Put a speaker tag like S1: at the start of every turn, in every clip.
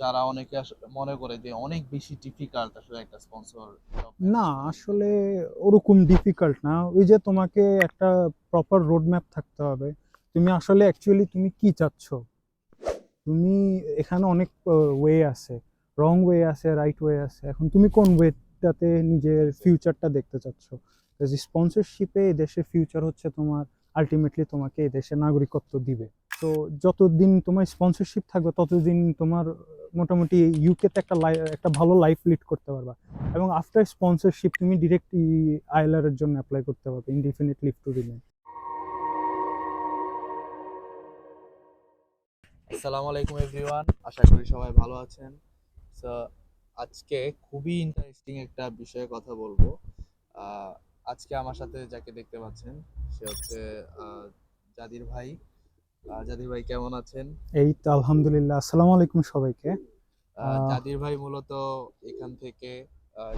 S1: যারা অনেকে মনে করে যে অনেক বেশি ডিফিকাল্ট আসলে একটা স্পন্সর
S2: না, আসলে ওরকম ডিফিকাল্ট না। ওই যে তোমাকে একটা প্রপার রোড ম্যাপ থাকতে হবে। তুমি আসলে অ্যাকচুয়ালি তুমি কি চাচ্ছ? তুমি এখানে অনেক ওয়ে আছে। রং ওয়ে আছে রাইট ওয়ে আছে। এখন তুমি কোন ওয়েটাতে নিজের ফিউচারটা দেখতে চাচ্ছ? স্পন্সরশিপে দেশের ফিউচার হচ্ছে তোমার আলটিমেটলি তোমাকে এই দেশে নাগরিকত্ব দিবে। তো যতদিন তোমার স্পন্সরশিপ থাকবে, ততদিন তোমার মোটামুটি ইউকেতে একটা একটা ভালো লাইফ লিড করতে পারবা। এবং আফটার স্পন্সরশিপ তুমি ডিরেক্ট আইএলআর এর জন্য অ্যাপ্লাই করতে পারবে ইনডিফিনিট লিভ টু রিমেন
S1: আসসালামু আলাইকুম এভরিওয়ান আশা করি সবাই ভালো আছেন। সো আজকে খুবই ইন্টারেস্টিং একটা বিষয়ে কথা বলব। আজকে আমার সাথে যাকে দেখতে পাচ্ছেন, সে হচ্ছে জাদির ভাই। জাদির ভাই কেমন আছেন?
S2: এই তো আলহামদুলিল্লাহ আসসালামু আলাইকুম সবাইকে।
S1: জাদির ভাই মূলত এখান থেকে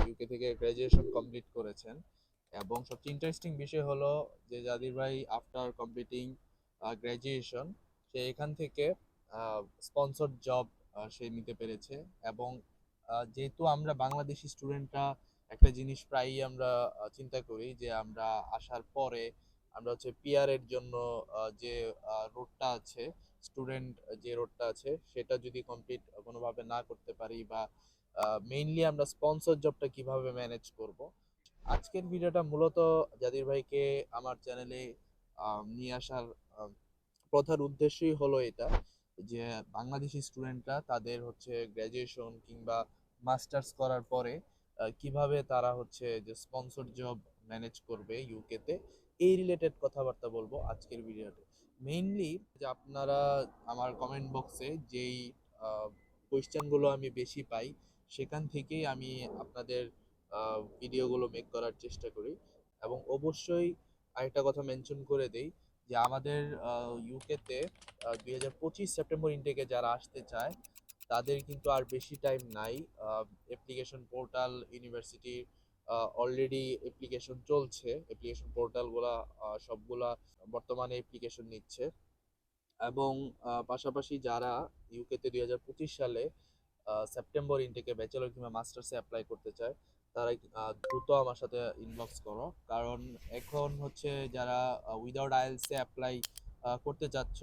S1: ইউকে থেকে গ্রাজুয়েশন কমপ্লিট করেছেন এবং সবচেয়ে ইন্টারেস্টিং বিষয় হলো যে জাদির ভাই আফটার কমপ্লিটিং গ্রাজুয়েশন সে এখান থেকে স্পন্সর জব সে নিতে পেরেছে এবং যেহেতু আমরা বাংলাদেশি স্টুডেন্টরা একটা জিনিস প্রায়ই আমরা চিন্তা করি যে আমরা আসার পরে আমরা হচ্ছে পিআর এর জন্য যে রোডটা আছে স্টুডেন্ট যে রোডটা আছে, সেটা যদি কমপ্লিট কোনোভাবে না করতে পারি বা মেইনলি আমরা স্পন্সর জবটা কীভাবে ম্যানেজ করব? আজকের ভিডিওটা মূলত জাদির ভাইকে আমার চ্যানেলে নিয়ে আসার প্রধান উদ্দেশ্যই হলো এটা যে, বাংলাদেশি স্টুডেন্টরা তাদের হচ্ছে গ্র্যাজুয়েশন কিংবা মাস্টার্স করার পরে কীভাবে তারা হচ্ছে যে স্পন্সর জব ম্যানেজ করবে ইউকেতে এই রিলেটেড কথাবার্তা বলব আজকের ভিডিওতে মেইনলি যে আপনারা আমার কমেন্ট বক্সে যেই কোয়েশ্চেনগুলো আমি বেশি পাই, সেখান থেকেই আমি আপনাদের ভিডিওগুলো মেক করার চেষ্টা করি। এবং অবশ্যই আরেকটা কথা মেনশন করে দেই যে আমাদের ইউকেতে দুই হাজার পঁচিশ সেপ্টেম্বর ইনটেকে যারা আসতে চায়, তাদের কিন্তু আর বেশি টাইম নাই। অ্যাপ্লিকেশন পোর্টাল ইউনিভার্সিটির অলরেডি অ্যাপ্লিকেশন চলছে অ্যাপ্লিকেশন পোর্টালগুলা সবগুলা বর্তমানে অ্যাপ্লিকেশন নিচ্ছে। এবং পাশাপাশি যারা ইউকেতে দুই হাজার পঁচিশ সালে সেপ্টেম্বর ইনটেকে ব্যাচেলর কিংবা মাস্টার্সে অ্যাপ্লাই করতে চায় তারা দ্রুত আমার সাথে ইনবক্স করো। কারণ এখন হচ্ছে যারা উইদাউট আইএলসে অ্যাপ্লাই করতে চাচ্ছ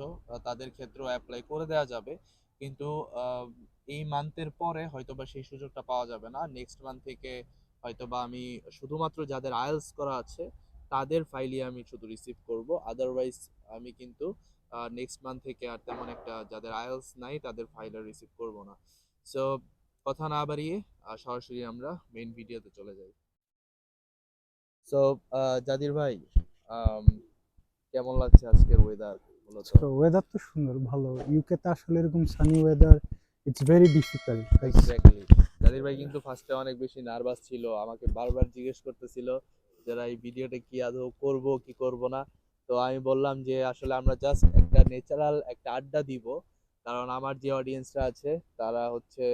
S1: তাদের ক্ষেত্রেও অ্যাপ্লাই করে দেওয়া যাবে। কিন্তু এই মান্থের পরে হয়তোবা সেই সুযোগটা পাওয়া যাবে না। নেক্সট মান্থ থেকে হয়তোবা আমি শুধুমাত্র যাদের আইএলস করা আছে তাদের ফাইলই আমি শুধু রিসিভ করব। আদারওয়াইজ আমি কিন্তু নেক্সট মান্থ থেকে আর তেমন একটা যাদের আইএলস নাই তাদের ফাইল আর রিসিভ করব না। সো কথা না বাড়িয়ে সরাসরি আমরা মেইন ভিডিওতে চলে যাই। সো জাদির ভাই কেমন লাগছে আজকের ওয়েদার
S2: ওয়েদার তো? সুন্দর ভালো। ইউকেতে আসলে এরকম sunny weather it's very difficult
S1: exactly জাদির ভাই কিন্তু ফার্স্টে অনেক বেশি নার্ভাস ছিল, আমাকে বারবার জিজ্ঞেস করতেছিল যারা এই ভিডিওটা কি আদৌ করব, কি করব না? তো আমি বললাম যে, আসলে আমরা জাস্ট একটা ন্যাচারাল একটা আড্ডা দিব, কারণ আমার যে অডিয়েন্সরা আছে, তারা হচ্ছে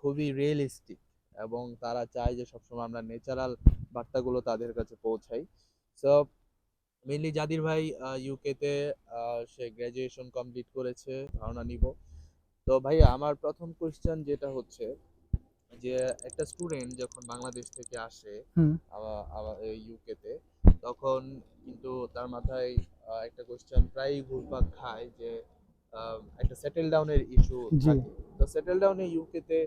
S1: খুবই রিয়েলিস্টিক এবং তারা চায় যে, সবসময় আমরা ন্যাচারাল বার্তাগুলো তাদের কাছে পৌঁছাই। সো মেইনলি জাদির ভাই ইউকেতে সে গ্র্যাজুয়েশন কমপ্লিট করেছে, ধারণা নিব। তো ভাইয়া, আমার প্রথম কোয়েশ্চেন যেটা হচ্ছে যে একটা স্টুডেন্ট যখন বাংলাদেশ থেকে আসে
S2: হুম।
S1: ইউকেতে তখন কিন্তু তার মাথায় একটা কোয়েশ্চেন প্রায়ই ঘুরপাক খায় যে একটা সেটেল ডাউনের ইস্যু। থাকে তো সেটেল ডাউনে ইউকেতে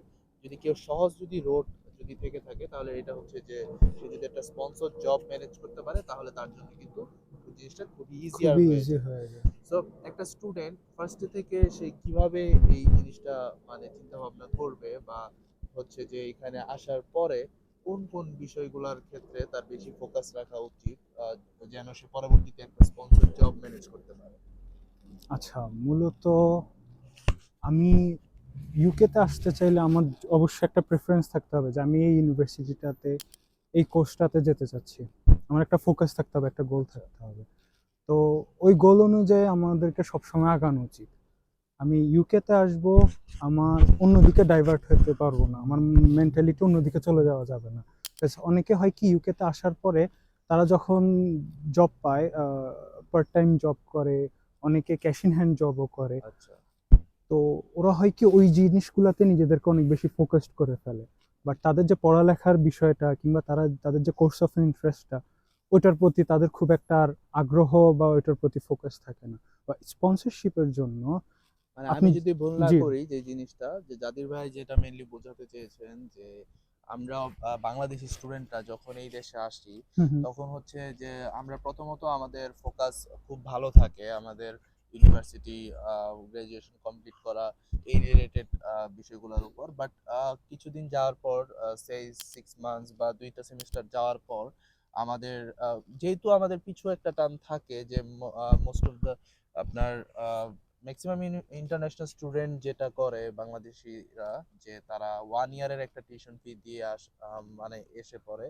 S1: যদি কেউ সহজ যদি রোড যদি থেকে থাকে তাহলে এটা হচ্ছে যে সে যদি একটা স্পন্সর জব ম্যানেজ করতে পারে তাহলে তার জন্য কিন্তু জিনিসটা খুবই
S2: ইজি হয়ে যায়
S1: সো একটা স্টুডেন্ট ফার্স্টে থেকে সে কীভাবে এই জিনিসটা মানে চিন্তা ভাবনা করবে বা হচ্ছে যে এখানে আসার পরে কোন কোন বিষয়গুলোর ক্ষেত্রে তার বেশি ফোকাস রাখা উচিত যেন সে পরবর্তীতে একটা স্পন্সর জব ম্যানেজ করতে পারে?
S2: আচ্ছা মূলত আমি ইউকেতে আসতে চাইলে আমার অবশ্যই একটা প্রেফারেন্স থাকতে হবে যে আমি এই ইউনিভার্সিটিটাতে এই কোর্সটাতে যেতে চাচ্ছি। আমার একটা ফোকাস থাকতে হবে, একটা গোল থাকতে হবে। তো ওই গোল অনুযায়ী আমাদেরকে সবসময় আগানো উচিত। আমি ইউকেতে আসব আমার অন্যদিকে ডাইভার্ট হতে পারব না। আমার মেন্টালিটি অন্যদিকে চলে যাওয়া যাবে না। অনেকে হয় কি ইউকেতে আসার পরে তারা যখন জব পায় পার্ট টাইম জব করে অনেকে ক্যাশ ইন হ্যান্ড জবও করে।
S1: আচ্ছা।
S2: তো তো ওরা হয় কি ওই জিনিসগুলোতে নিজেদেরকে অনেক বেশি ফোকাসড করে ফেলে। বাট তাদের যে পড়ালেখার বিষয়টা কিংবা তারা তাদের যে কোর্স অফ ইন্টারেস্টটা ওইটার প্রতি তাদের খুব একটা আর আগ্রহ বা ওইটার প্রতি ফোকাস থাকে না। বা স্পন্সরশিপের জন্য
S1: মানে আমি যদি ভুল না করি যে জিনিসটা যে জাদির ভাই যেটা মেইনলি বোঝাতে চেয়েছেন যে আমরা বাংলাদেশি স্টুডেন্টরা যখন এই দেশে আসি তখন হচ্ছে যে আমরা প্রথমত আমাদের ফোকাস খুব ভালো থাকে আমাদের ইউনিভার্সিটি গ্রাজুয়েশন কমপ্লিট করা এই রিলেটেড বিষয়গুলোর উপর। বাট কিছুদিন যাওয়ার পর সেই সিক্স মান্থস বা দুইটা সেমিস্টার যাওয়ার পর আমাদের যেহেতু আমাদের পিছু একটা টান থাকে যে মোস্ট অফ দ্য আপনার ম্যাক্সিমাম ইন্টারন্যাশনাল স্টুডেন্ট যেটা করে বাংলাদেশিরা, যে তারা ওয়ান ইয়ারের একটা টিউশন ফি দিয়ে আস মানে এসে পড়ে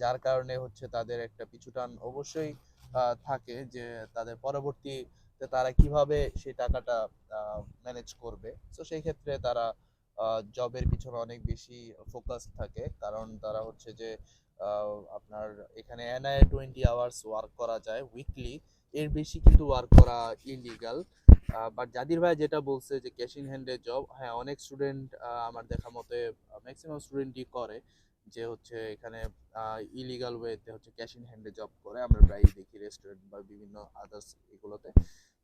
S1: যার কারণে হচ্ছে তাদের একটা পিছুটান অবশ্যই থাকে যে তাদের পরবর্তীতে তারা কীভাবে সেই টাকাটা ম্যানেজ করবে। তো সেই ক্ষেত্রে তারা জবের পিছনে অনেক বেশি ফোকাস থাকে। কারণ তারা হচ্ছে যে আপনার এখানে এনআই টোয়েন্টি আওয়ার্স ওয়ার্ক করা যায় উইকলি এর বেশি কিন্তু ওয়ার্ক করা ইলিগাল বাট জাদির ভাই যেটা বলছে যে ক্যাশ ইন হ্যান্ডে জব হ্যাঁ অনেক স্টুডেন্ট আমার দেখা মতে ম্যাক্সিমাম স্টুডেন্টই করে যে হচ্ছে এখানে ইলিগাল ওয়েতে হচ্ছে ক্যাশ ইন হ্যান্ডে জব করে। আমরা প্রায়ই দেখি রেস্টুরেন্ট বা বিভিন্ন আদার্স এগুলোতে।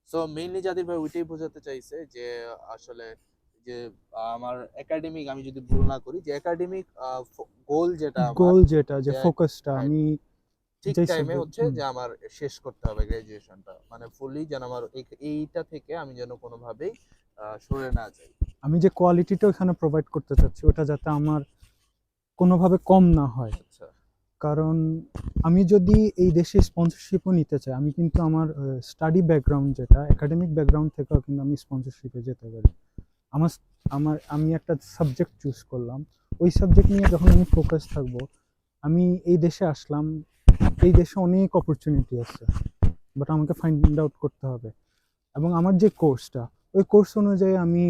S1: সো মেইনলি জাদির ভাই ওইটাই বোঝাতে চাইছে যে আসলে যে আমার একাডেমিক আমি যদি ভুল না করি যে একাডেমিক গোল যেটা
S2: গোল যেটা যে- ফোকাসটা আমি
S1: ঠিক টাইমে হচ্ছে যে আমার শেষ করতে হবে গ্রাজুয়েশনটা মানে ফুললি যেন আমার এই- এইটা থেকে আমি যেন কোনোভাবেই সরে না যাই।
S2: আমি যে কোয়ালিটিটা ওখানে প্রোভাইড করতে চাচ্ছি ওটা যাতে আমার কোনোভাবে কম না হয়।
S1: আচ্ছা।
S2: কারণ আমি যদি এই দেশে স্পন্সরশিপও নিতে চাই আমি কিন্তু আমার স্টাডি ব্যাকগ্রাউন্ড যেটা একাডেমিক ব্যাকগ্রাউন্ড থেকেও কিন্তু আমি স্পন্সরশিপে যেতে পারি। আমার আমার আমি একটা সাবজেক্ট চুজ করলাম। ওই সাবজেক্ট নিয়ে যখন আমি ফোকাস থাকব আমি এই দেশে আসলাম এই দেশে অনেক অপরচুনিটি আছে বাট আমাকে ফাইন্ড আউট করতে হবে। এবং আমার যে কোর্সটা ওই কোর্স অনুযায়ী আমি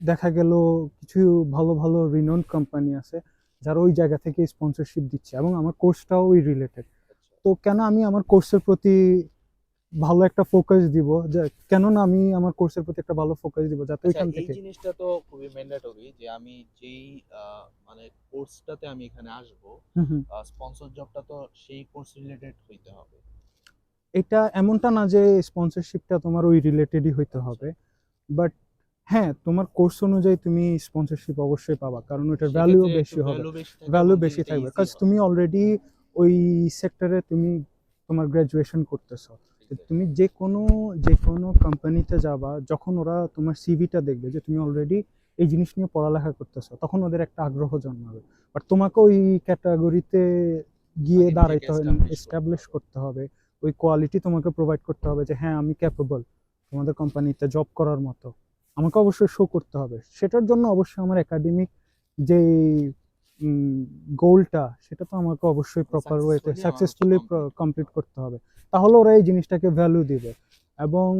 S2: দেখা গেল কিছু ভালো ভালো রিনোন কোম্পানি আছে, যারা ওই জায়গা থেকে স্পন্সরশিপ দিচ্ছে, এবং আমার কোর্সটাও ওই রিলেটেড তো কেন আমি আমার কোর্সের প্রতি ভালো একটা ফোকাস দিব যে কেন না আমি আমার কোর্সের প্রতি একটা ভালো ফোকাস দিব যাতে
S1: আচ্ছা,
S2: ওইখান
S1: এই জিনিসটা তো খুবই ম্যান্ডেটরি যে আমি যেই মানে কোর্সটাতে আমি এখানে আসব। স্পন্সর জবটা তো সেই কোর্স রিলেটেড হইতে হবে
S2: এটা এমনটা না যে স্পন্সরশিপটা তোমার ওই রিলেটেডই হইতে হবে বাট হ্যাঁ তোমার কোর্স অনুযায়ী তুমি স্পন্সরশিপ অবশ্যই পাবা কারণ ওইটার ভ্যালু বেশি হবে ভ্যালু বেশি থাকবে কাজ তুমি অলরেডি ওই সেক্টরে তুমি তোমার গ্রাজুয়েশন করতেছো. তুমি যে কোনো যে কোনো কোম্পানিতে যাবা যখন ওরা তোমার সিভিটা দেখবে যে তুমি অলরেডি এই জিনিস নিয়ে পড়ালেখা করতেছো তখন ওদের একটা আগ্রহ জন্মাবে। বাট তোমাকে ওই ক্যাটাগরিতে গিয়ে দাঁড়াইতে হবে এস্টাবলিশ করতে হবে। ওই কোয়ালিটি তোমাকে প্রোভাইড করতে হবে যে হ্যাঁ আমি ক্যাপেবল তোমাদের কোম্পানিতে জব করার মতো। আমাকে অবশ্যই শো করতে হবে। সেটার জন্য অবশ্যই আমার একাডেমিক যে গোলটা সেটা তো আমাকে অবশ্যই প্রপার ওয়েতে সাকসেসফুলি কমপ্লিট করতে হবে। তাহলে ওরা এই জিনিসটাকে ভ্যালু দিবে। এবং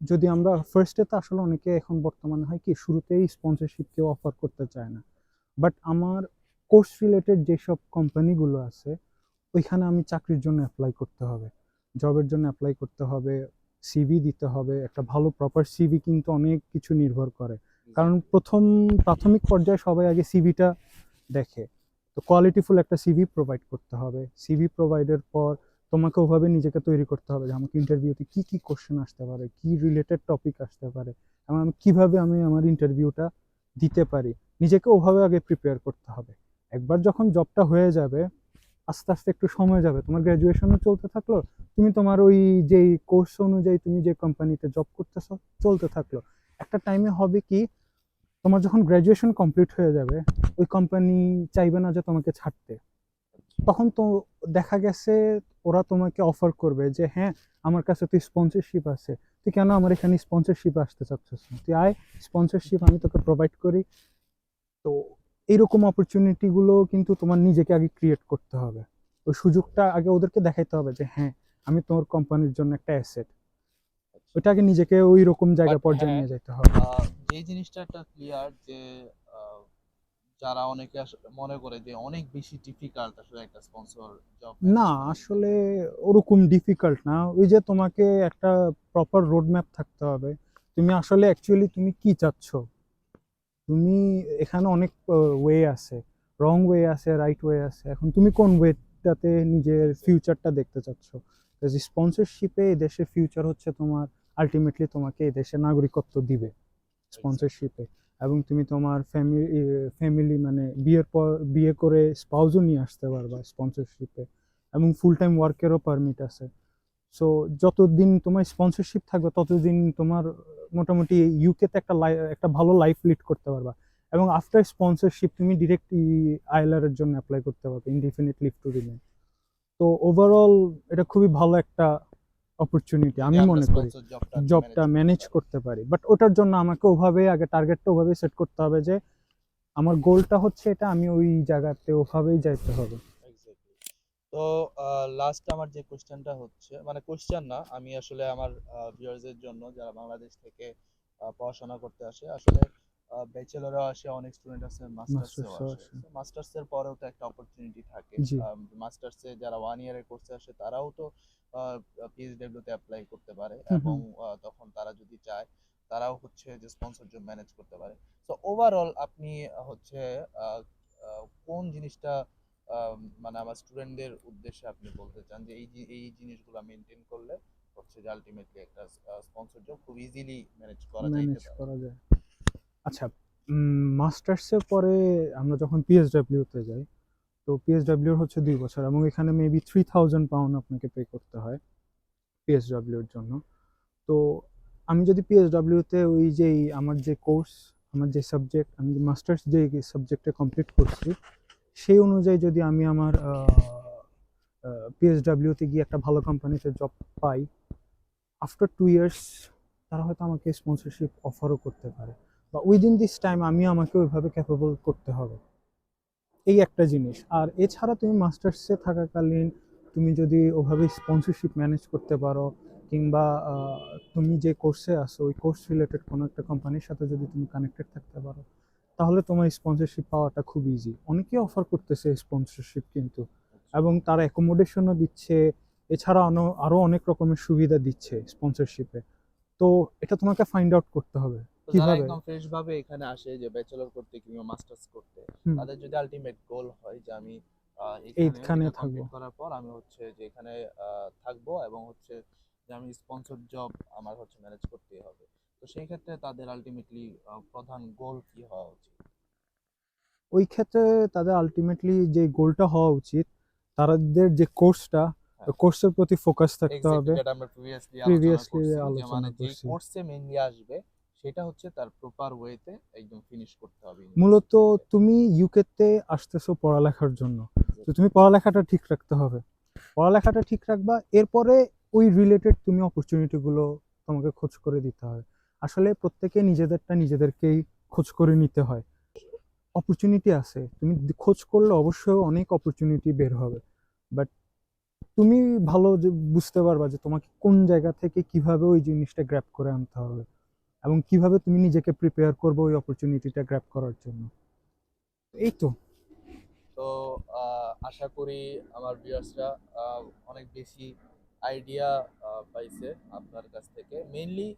S2: যদি আমরা ফার্স্টে তো আসলে অনেকে এখন বর্তমানে হয় কি শুরুতেই স্পন্সরশিপ কেউ অফার করতে চায় না। বাট আমার কোর্স রিলেটেড যেসব কোম্পানিগুলো আছে ওইখানে আমি চাকরির জন্য অ্যাপ্লাই করতে হবে। জবের জন্য অ্যাপ্লাই করতে হবে সিভি দিতে হবে একটা ভালো প্রপার সিভি কিন্তু অনেক কিছু নির্ভর করে। কারণ প্রথম প্রাথমিক পর্যায়ে সবাই আগে সিভিটা দেখে। তো কোয়ালিটিফুল একটা সিভি প্রোভাইড করতে হবে। সিভি প্রোভাইডের পর তোমাকে ওভাবে নিজেকে তৈরি করতে হবে যে আমাকে ইন্টারভিউতে কি কি কোশ্চেন আসতে পারে, কি রিলেটেড টপিক আসতে পারে আমি কীভাবে আমি আমার ইন্টারভিউটা দিতে পারি, নিজেকে ওভাবে আগে প্রিপেয়ার করতে হবে। একবার যখন জবটা হয়ে যাবে, আস্তে আস্তে একটু সময় যাবে, তোমার গ্র্যাজুয়েশনও চলতে থাকল, তুমি তোমার ওই যেই কোর্স অনুযায়ী তুমি যে কোম্পানিতে জব করতেছো, চলতে থাকল। একটা টাইমে হবে কি তোমার যখন গ্র্যাজুয়েশন কমপ্লিট হয়ে যাবে, ওই কোম্পানি চাইবে না যে তোমাকে ছাড়তে। তখন তো দেখা গেছে ওরা তোমাকে অফার করবে যে হ্যাঁ আমার কাছে তুই স্পন্সরশিপ আছে। তুই কেন আমার এখানে স্পন্সরশিপ আসতে চাচ্ছিস না? তুই আয় স্পন্সরশিপ আমি তোকে প্রোভাইড করি। তো এইরকম অপরচুনিটি গুলো কিন্তু তোমার নিজেকে আগে ক্রিয়েট করতে হবে। ওই সুযোগটা আগে ওদেরকে দেখাইতে হবে যে হ্যাঁ আমি তোমার কোম্পানির জন্য একটা অ্যাসেট আগে নিজেকে ওই রকম জায়গা পর্যায়ে
S1: হ্যাঁ,
S2: নিয়ে যেতে হবে।
S1: যে জিনিসটা একটা ক্লিয়ার যে যারা অনেকে মনে করে যে অনেক বেশি ডিফিকাল্ট আসলে একটা স্পন্সর জব
S2: না আসলে ওরকম ডিফিকাল্ট না। ওই যে তোমাকে একটা প্রপার রোড ম্যাপ থাকতে হবে। তুমি আসলে অ্যাকচুয়ালি তুমি কি চাচ্ছ? তুমি এখানে অনেক ওয়ে আছে। রং ওয়ে আছে রাইট ওয়ে আছে। এখন তুমি কোন ওয়েটাতে নিজের ফিউচারটা দেখতে চাচ্ছ? স্পন্সরশিপে এই দেশের ফিউচার হচ্ছে তোমার আলটিমেটলি তোমাকে দেশের নাগরিকত্ব দিবে স্পন্সরশিপে এবং তুমি তোমার ফ্যামিলি ফ্যামিলি মানে বিয়ের পর, বিয়ে করে স্পাউজও নিয়ে আসতে পারবা স্পন্সরশিপে এবং ফুল টাইম ওয়ার্কেরও পারমিট আছে। সো যতদিন তোমার স্পন্সরশিপ থাকবে, ততদিন তোমার মোটামুটি ইউকেতে একটা একটা ভালো লাইফ লিড করতে পারবা। এবং আফটার স্পন্সরশিপ তুমি ডিরেক্ট আইলার এর জন্য অ্যাপ্লাই করতে পারবে ইনডিফিনিট লিভ টু রিমেন তো ওভারঅল এটা খুবই ভালো একটা অপরচুনিটি আমি মনে করি
S1: জবটা
S2: ম্যানেজ করতে পারি। বাট ওটার জন্য আমাকে ওভাবে আগে টার্গেটটা ওভাবে সেট করতে হবে যে আমার গোলটা হচ্ছে এটা আমি ওই জায়গাতে ওভাবেই যাইতে হবে।
S1: তো লাস্ট আমার যে কোশ্চেনটা হচ্ছে মানে কোশ্চেন না আমি আসলে আমার ভিউয়ার্সদের জন্য যারা বাংলাদেশ থেকে পড়াশোনা করতে আসে আসলে ব্যাচেলরও আসে অনেক স্টুডেন্ট আছে মাস্টার্সেও আসে। মাস্টার্সের পরেও তো একটা অপরচুনিটি থাকে। মাস্টার্সে যারা ওয়ান ইয়ারের কোর্সে আসে তারাও তো পিএইচডব্লিউ তে অ্যাপ্লাই করতে পারে এবং তখন তারা যদি চায় তারাও হচ্ছে যে স্পন্সর জব ম্যানেজ করতে পারে। তো ওভারঅল আপনি হচ্ছে কোন জিনিসটা মানে আমার স্টুডেন্টদের উদ্দেশ্যে আপনি বলতে চান যে এই এই জিনিসগুলো মেনটেন করলে হচ্ছে যে আলটিমেটলি একটা স্পন্সর জব খুব ইজিলি ম্যানেজ করা
S2: ম্যানেজ
S1: যাইতে
S2: করা যায়। আচ্ছা মাস্টার্সের পরে আমরা যখন পিএসডব্লিউতে যাই তো পিএসডব্লিউর হচ্ছে দুই বছর এবং এখানে মেবি থ্রি থাউজেন্ড পাউন্ড আপনাকে পে করতে হয় পিএসডব্লিউর জন্য। তো আমি যদি পিএসডব্লিউতে ওই যেই আমার যে কোর্স আমার যে সাবজেক্ট আমি যে মাস্টার্স যে সাবজেক্টে কমপ্লিট করছি, সেই অনুযায়ী যদি আমি আমার পিএসডব্লিউতে গিয়ে একটা ভালো কোম্পানিতে জব পাই আফটার টু ইয়ার্স তারা হয়তো আমাকে স্পন্সরশিপ অফারও করতে পারে। বা উইদিন দিস টাইম আমি আমাকে ওইভাবে ক্যাপেবল করতে হবে। এই একটা জিনিস। আর এছাড়া তুমি মাস্টার্সে থাকাকালীন তুমি যদি ওভাবে স্পন্সরশিপ ম্যানেজ করতে পারো, কিংবা তুমি যে কোর্সে আসো ওই কোর্স রিলেটেড কোনো একটা কোম্পানির সাথে যদি তুমি কানেক্টেড থাকতে পারো, তাহলে তোমার স্পন্সরশিপ পাওয়াটা খুব ইজি অনেকেই অফার করতেছে স্পন্সরশিপ কিন্তু, এবং তারা অ্যাকোমোডেশনও দিচ্ছে, এছাড়া আনো- আরও অনেক রকমের সুবিধা দিচ্ছে স্পন্সরশিপে তো এটা তোমাকে ফাইন্ড আউট করতে হবে।
S1: যারা
S2: কীভাবে?
S1: একদম ফ্রেশ ভাবে এখানে আসে যে ব্যাচেলর করতে কিংবা মাস্টার্স করতে তাদের যদি আলটিমেট গোল হয় যে আমি
S2: এইখানে থাকব।
S1: করার পর আমি হচ্ছে যে এখানে থাকব এবং হচ্ছে যে আমি স্পন্সর জব আমার হচ্ছে ম্যানেজ করতেই হবে তো সেই ক্ষেত্রে তাদের আলটিমেটলি প্রধান গোল কি হওয়া উচিত
S2: ওই ক্ষেত্রে তাদের আলটিমেটলি যে গোলটা হওয়া উচিত তাদের যে কোর্সটা
S1: হ্যাঁ।
S2: কোর্সের প্রতি ফোকাস থাকতে হবে
S1: যেটা আমরা প্রিভিয়াসলি আলোচনা করছি মানে যে কোর্সে মেইনলি আসবে সেটা হচ্ছে তার প্রপার ওয়েতে একদম ফিনিশ করতে হবে
S2: মূলত তুমি ইউকেতে আসতেছো পড়ালেখার জন্য। তো তুমি পড়ালেখাটা ঠিক রাখতে হবে। পড়ালেখাটা ঠিক রাখবা এরপরে ওই রিলেটেড তুমি অপরচুনিটিগুলো তোমাকে খোঁজ করে দিতে হয় আসলে প্রত্যেকে নিজেদেরটা নিজেদেরকেই খোঁজ করে নিতে হয়। অপরচুনিটি আছে। তুমি খোঁজ করলে অবশ্যই অনেক অপরচুনিটি বের হবে। বাট তুমি ভালো যে বুঝতে পারবা যে তোমাকে কোন জায়গা থেকে কীভাবে ওই জিনিসটা গ্র্যাপ করে আনতে হবে। এবং কীভাবে তুমি নিজেকে প্রিপেয়ার করবে ওই অপরচুনিটিটা গ্র্যাপ করার জন্য? এই তো।
S1: তো আশা করি আমার ভিউয়ার্সরা অনেক বেশি আইডিয়া পাইছে আপনার কাছ থেকে। মেইনলি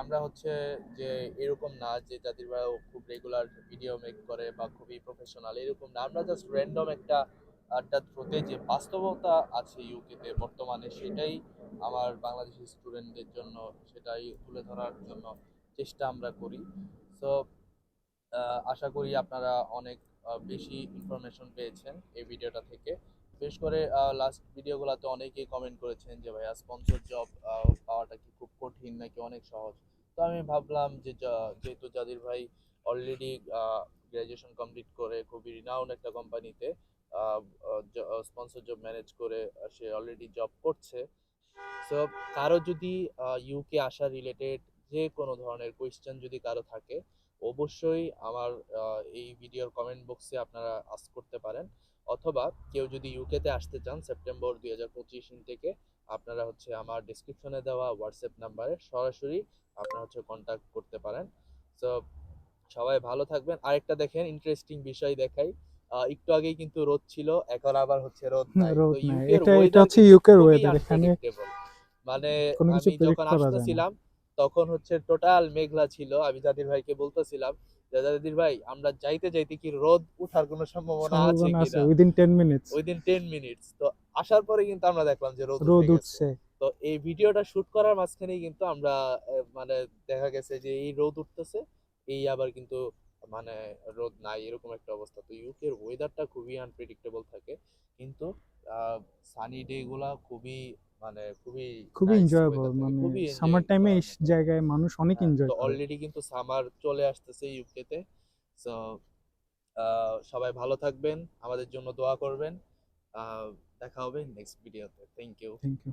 S1: আমরা হচ্ছে যে এরকম না যে যাদের খুব রেগুলার ভিডিও মেক করে বা খুবই প্রফেশনাল এরকম না। আমরা জাস্ট র্যান্ডম একটা আড্ডার থ্রুতে যে বাস্তবতা আছে ইউকেতে বর্তমানে, সেটাই আমার বাংলাদেশি স্টুডেন্টদের জন্য, সেটাই তুলে ধরার জন্য চেষ্টা আমরা করি। সো আশা করি আপনারা অনেক বেশি ইনফরমেশন পেয়েছেন এই ভিডিওটা থেকে। বিশেষ করে লাস্ট ভিডিওগুলোতে অনেকেই কমেন্ট করেছেন যে, ভাইয়া স্পন্সর জব পাওয়াটা কি খুব কঠিন নাকি অনেক সহজ? তো আমি ভাবলাম যে যেহেতু জাদির ভাই অলরেডি গ্র্যাজুয়েশন কমপ্লিট করে খুবই রিনাউন্ড একটা কোম্পানিতে স্পন্সর জব ম্যানেজ করে সে অলরেডি জব করছে। সো কারও যদি ইউকে আসা রিলেটেড যে কোনো ধরনের কোয়েশ্চেন যদি কারও থাকে, অবশ্যই আমার এই ভিডিওর কমেন্ট বক্সে আপনারা আস্ক করতে পারেন। অথবা কেউ যদি ইউকেতে আসতে চান সেপ্টেম্বর দুই হাজার পঁচিশ থেকে আপনারা হচ্ছে আমার ডিসক্রিপশনে দেওয়া হোয়াটসঅ্যাপ নাম্বারে সরাসরি আপনারা হচ্ছে কন্ট্যাক্ট করতে পারেন। সো সবাই ভালো থাকবেন। আরেকটা দেখেন ইন্টারেস্টিং বিষয় দেখাই। একটু আগেই কিন্তু রোদ ছিল এখন আবার হচ্ছে রোদ নাই। তো
S2: নাই। এটা এটা হচ্ছে ইউকের ওয়েদার এখানে
S1: মানে আমি যখন। আসতেছিলাম তখন হচ্ছে টোটাল মেঘলা ছিল। আমি জাদির ভাইকে বলতেছিলাম জাদির ভাই আমরা যাইতে যাইতে কি রোদ উঠার কোনো সম্ভাবনা আছে কিনা?
S2: Within ten minutes
S1: within ten minutes তো আসার পরে কিন্তু আমরা দেখলাম যে রোদ
S2: রোদ উঠছে।
S1: তো এই ভিডিওটা শুট করার মাঝখানেই কিন্তু আমরা মানে দেখা গেছে যে এই রোদ উঠতেছে এই আবার কিন্তু মানে রোদ নাই এরকম একটা অবস্থা। তো ইউকের ওয়েদারটা খুবই আনপ্রেডিক্টেবল থাকে। কিন্তু সানি ডে গুলা খুবই মানে খুবই
S2: খুবই এনজয়েবল মানে সামার টাইমে এই জায়গায় মানুষ অনেক
S1: হ্যাঁ,
S2: এনজয়
S1: তো
S2: করে।
S1: অলরেডি কিন্তু সামার চলে আসতেছে ইউকেতে সো সবাই ভালো থাকবেন আমাদের জন্য দোয়া করবেন। আহ, দেখা হবে নেক্সট ভিডিওতে থ্যাংক ইউ
S2: থ্যাংক ইউ